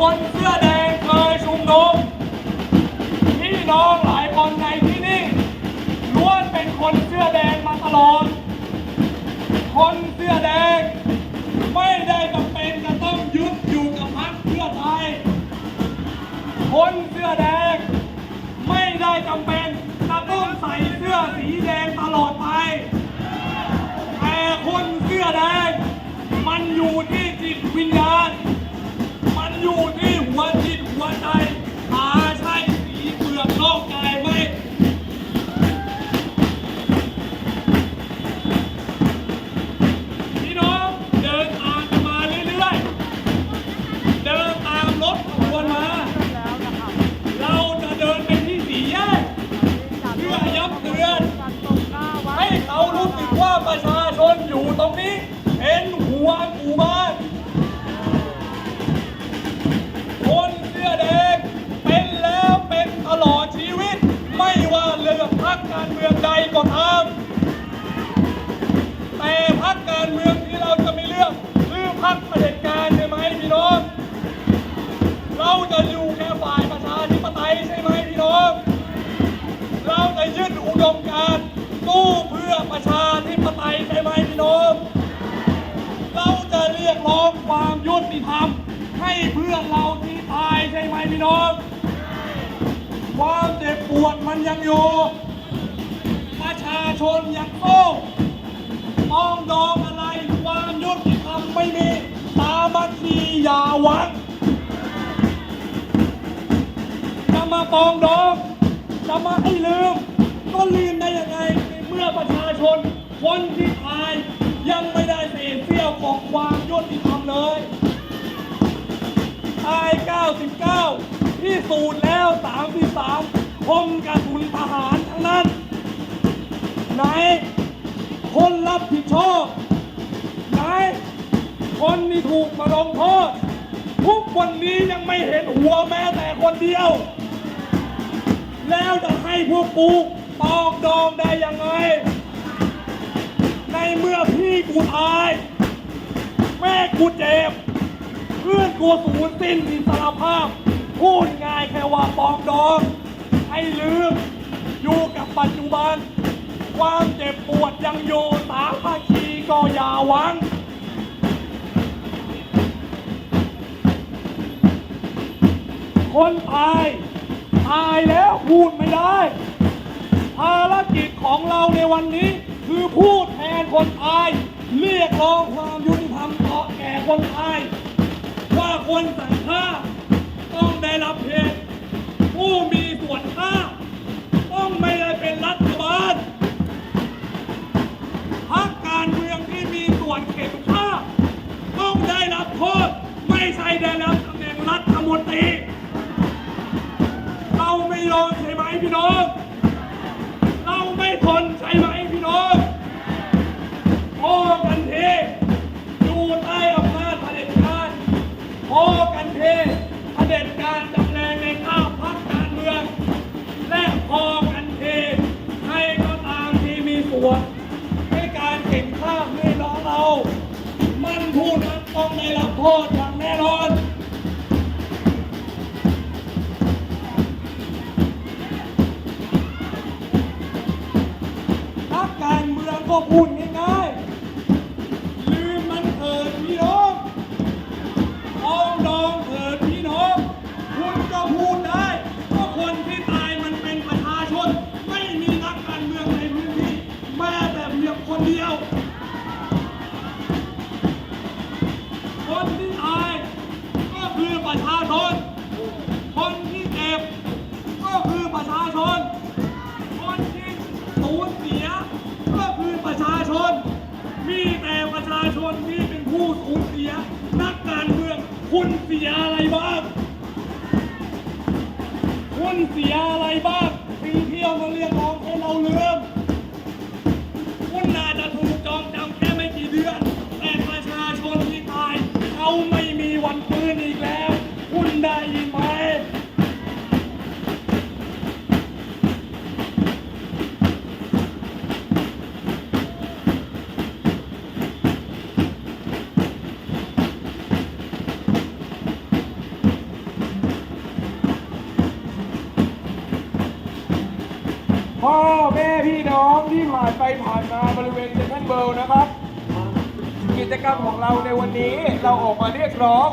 คนเสื้อแดงเคยชุมนุมพี่น้องหลายคนในที่นี่ล้วนเป็นคนเสื้อแดงมาตลอด คนเสื้อแดง ไม่ได้จำเป็นจะต้องยึดอยู่กับพรรคเพื่อไทย คนเสื้อแดง ไม่ได้จำเป็นจะต้องใส่เสื้อสีแดงตลอดไป แต่คนเสื้อแดง มันอยู่ที่ ก็ตามแต่พรรคการเมืองที่เราจะไม่เลือกคือพรรคเผด็จการใช่ไหมพี่น้อง เราจะอยู่แค่ฝ่ายประชาธิปไตยใช่ไหมพี่น้อง เราจะยึดอุดมการณ์สู้เพื่อประชาธิปไตยใช่ไหมพี่น้อง เราจะเรียกร้องความยุติธรรมให้เพื่อนเราที่ตายใช่ไหมพี่น้อง ความเจ็บปวดมันยังอยู่ ชาชนยังโต้มองดองอะไรความยุติธรรมไม่มีสามัคคีอย่าหวังจะมาปองดองจะมาให้ลืม ก็ลืมได้ยังไงในเมื่อประชาชน คนที่ตายยังไม่ได้เศษเสี้ยวของความยุติธรรมเลยตาย 99 ที่สูญแล้ว 33 คมกระสุนทหาร ไหน คนรับผิดชอบ ไหน คนที่ถูกมาลงโทษทุกวันนี้ยังไม่เห็นหัวแม้แต่คนเดียว แล้วจะให้พวกกูปองดองได้ยังไง ในเมื่อพี่กูตาย แม่กูเจ็บเพื่อนกูสูญสิ้นอิสรภาพ พูดง่ายแค่ว่าปองดอง ให้ลืมอยู่กับปัจจุบัน ความเจ็บปวดยังอยู่สามัคคีก็อย่าหวัง คนตายตายแล้วพูดไม่ได้ ภารกิจของเราในวันนี้ คือพูดแทนคนตาย เรียกร้องความยุติธรรมต่อแก่คนตาย ว่าคนสั่งฆ่าต้องได้รับเหตุผู้มีส่วนฆ่า รั เมืองก็พูดง่ายๆลืมมันเถิดพี่น้องปองดองเถิดพี่น้องคุณก็พูดได้ว่าคนที่ตายมันเป็นประชาชน ไม่มีนักการเมืองในพื้นที่แม้แต่เพียงคนเดียว คนที่ตายก็คือประชาชน คนที่เจ็บก็คือประชาชน คุณเสียอะไรบ้าง คุณเสียอะไรบ้าง พ่อแม่พี่น้องที่ผ่านไปผ่านมาบริเวณเซนทรัลเวิลด์นะครับ กิจกรรมของเราในวันนี้เราออกมาเรียกร้อง